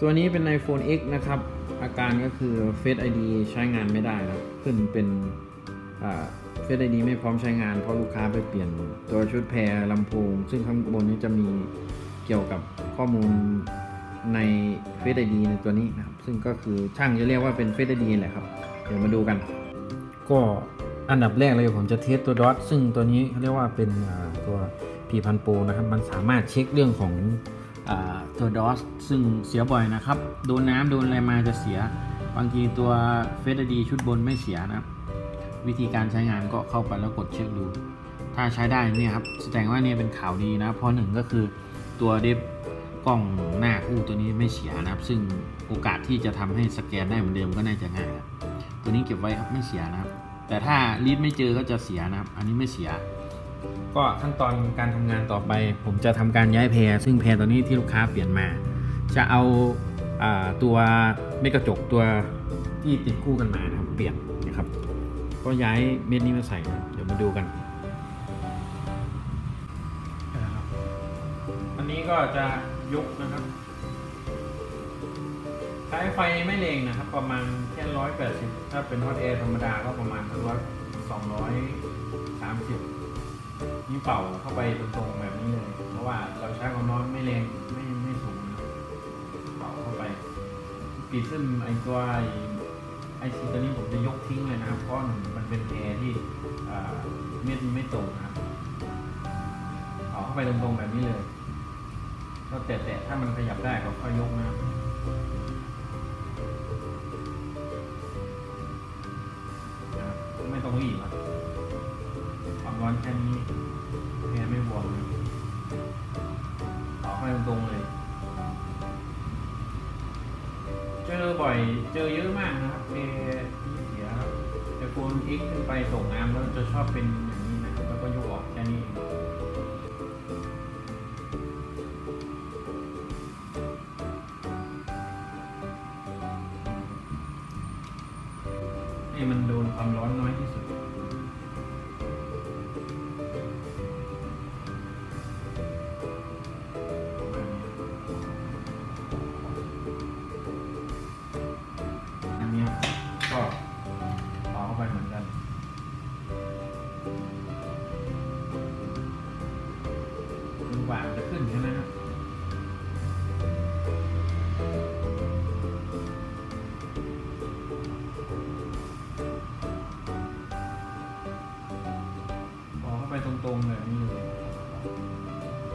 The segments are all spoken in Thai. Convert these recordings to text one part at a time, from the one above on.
ตัวนี้เป็น iPhone X นะครับ อาการก็คือ Face ID ใช้งานไม่ได้นะขึ้นเป็นอ่า Face ID ไม่พร้อมใช้งานเพราะลูกค้าไปเปลี่ยนตัวชุดแพรลำโพง ซึ่งข้างบนนี้จะมีเกี่ยวกับข้อมูลใน Face ID ในตัวนี้นะครับ ซึ่งก็คือช่างจะเรียกว่าเป็น Face ID แหละครับ เดี๋ยวมาดูกัน ก็อันดับแรกเลยผมจะเทสตัวดอทซึ่งตัวนี้เขาเรียกว่าเป็นตัว p พันโปนะครับ มันสามารถเช็คเรื่องของ ตัวดอสซึ่งเสียบ่อยนะครับ โดนน้ำโดนอะไรมาจะเสีย บางทีตัวเฟสดีชุดบนไม่เสียนะ วิธีการใช้งานก็เข้าไปแล้วกดเช็คดู ถ้าใช้ได้เนี่ยครับแสดงว่าเนี่ยเป็นข่าวดีนะ เพราะหนึ่งก็คือตัวเดฟกล้องหน้าคู่ตัวนี้ไม่เสียนะครับ ซึ่งโอกาสที่จะทำให้สแกนได้เหมือนเดิมก็น่าจะง่ายครับตัวนี้เก็บไว้ครับไม่เสียนะครับ แต่ถ้ารีดไม่เจอก็จะเสียนะครับ อันนี้ไม่เสีย ก็ขั้นตอนการทำงานต่อไป ผมจะทำการย้ายแพรซึ่งแพรตัวนี้ที่ลูกค้าเปลี่ยนมา จะเอาอาตัวเม็ดกระจกตัวที่ติดคู่กันมานะครับเปลี่ยนนะครับ ก็ย้ายเม็ดนี้มาใส่เดี๋ยวมาดูกันอันนี้ก็จะยกนะครับใช้ไฟไม่แรงนะครับ ประมาณแค่ร้อยแปดสิบถ้าเป็นฮอตแอร์ธรรมดาก็ประมาณร้อยสองร้อยสามสิบ นี่เป่าเข้าไปตรงๆแบบนี้เลย เพราะว่าเราใช้ความร้อนไม่แรงไม่ไม่สูงนะเป่าเข้าไปปีซึมไอตัวไอไอซีตัวนี้ผมจะยกทิ้งเลยนะครับ เพราะหนึ่งมันเป็นแอร์ที่เม็ดไม่ตรงนะครับเป่าเข้าไปตรงๆแบบนี้เลยก็แตะๆถ้ามันขยับได้ก็ค่อยยกนะครับนะไม่ต้องรีบครับความ ร้อนแค่นี้แค่ไม่บวมนะต่อให้ตรงๆเลย เจอบ่อยเจอเยอะมากนะครับเอที่เสียครับแต่โฟน X ขึ้นไปส่งน้ำแล้วจะชอบเป็นอย่างนี้นะครับแล้วก็ยกออกแค่นี้ให้มันโดนความร้อนน้อยที่สุด ตรงๆเลยนี่เลย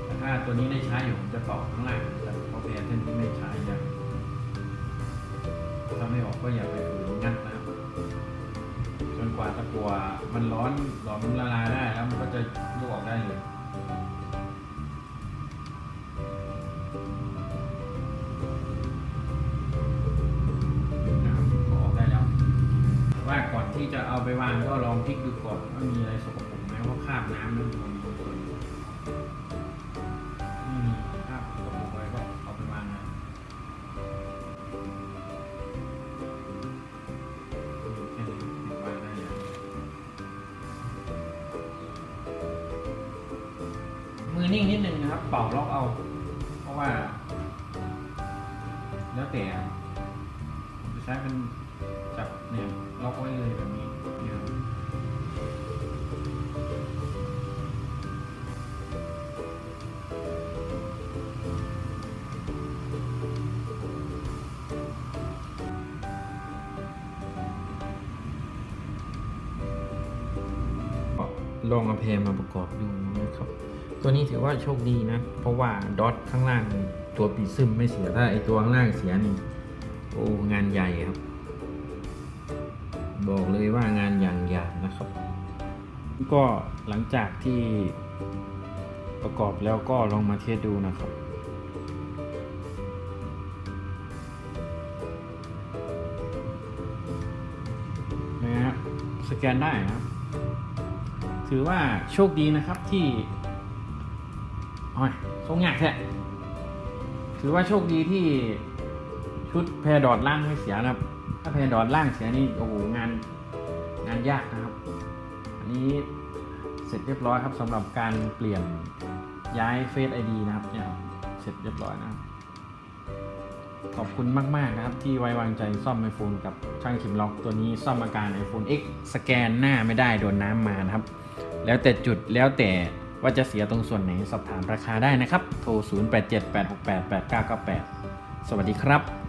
แต่ถ้าตัวนี้ได้ใช้อยู่ผมจะต่อข้างล่างแต่เพราะแพรเส้นนี้ไม่ใช้ยังถ้าไม่ออกก็อย่าไปฝืนงัดนะครับจนกว่าตะกัวมันร้อนหลอมละลายได้แล้วมันก็จะยกออกได้เลยรับก็ออกได้แล้วว่าก่อนที่จะเอาไปวางก็ลองพลิกดูก่อนว่ามีอะไรสก ปรกไหมเพราคราบน้ำมันอยู่บนคนไม่มีคราบสกปรกอะไรก็เอาไปวางนะแค่นี้ติดได้เลยมือนิ่งนิดนึงนะครับ เป่าล็อกเอา เพราะว่า แล้วแต่ผมจะใช้เป็นจับเนี่ยล็อกไว้เลยแบบนี้เดี๋ยว ลองเอาแพรมาประกอบดูนะครับ ตัวนี้ถือว่าโชคดีนะ เพราะว่าดอทข้างล่างตัวปีซึมไม่เสียถ้าไอตัวข้างล่างเสียนี่โอ้งานใหญ่ครับ บอกเลยว่างานอย่างใหญ่นะครับ ก็หลังจากที่ประกอบแล้วก็ลองมาเทสดูนะครับนะฮะสแกนได้นะครับ ถือว่าโชคดีนะครับที่โอ้ยทรงยากแท้ถือว่าโชคดีที่ชุดแพรดอดล่างไม่เสียนะครับ ถ้าแพรดอดล่างเสียนี่โอ้โหงานงานยากนะครับ อันนี้เสร็จเรียบร้อยครับสำหรับการเปลี่ยนย้ายเฟซไอดีนะครับเนี่ยเสร็จเรียบร้อยนะครับ ขอบคุณมาก ๆ นะครับ ที่ไว้วางใจซ่อม iPhone กับช่างเข็มล็อกตัวนี้ซ่อมอาการ iPhone X สแกนหน้าไม่ได้โดนน้ำมานะครับ แล้วแต่จุดแล้วแต่ว่าจะเสียตรงส่วนไหนสอบถามราคาได้นะครับ โทร 0878688998 สวัสดีครับ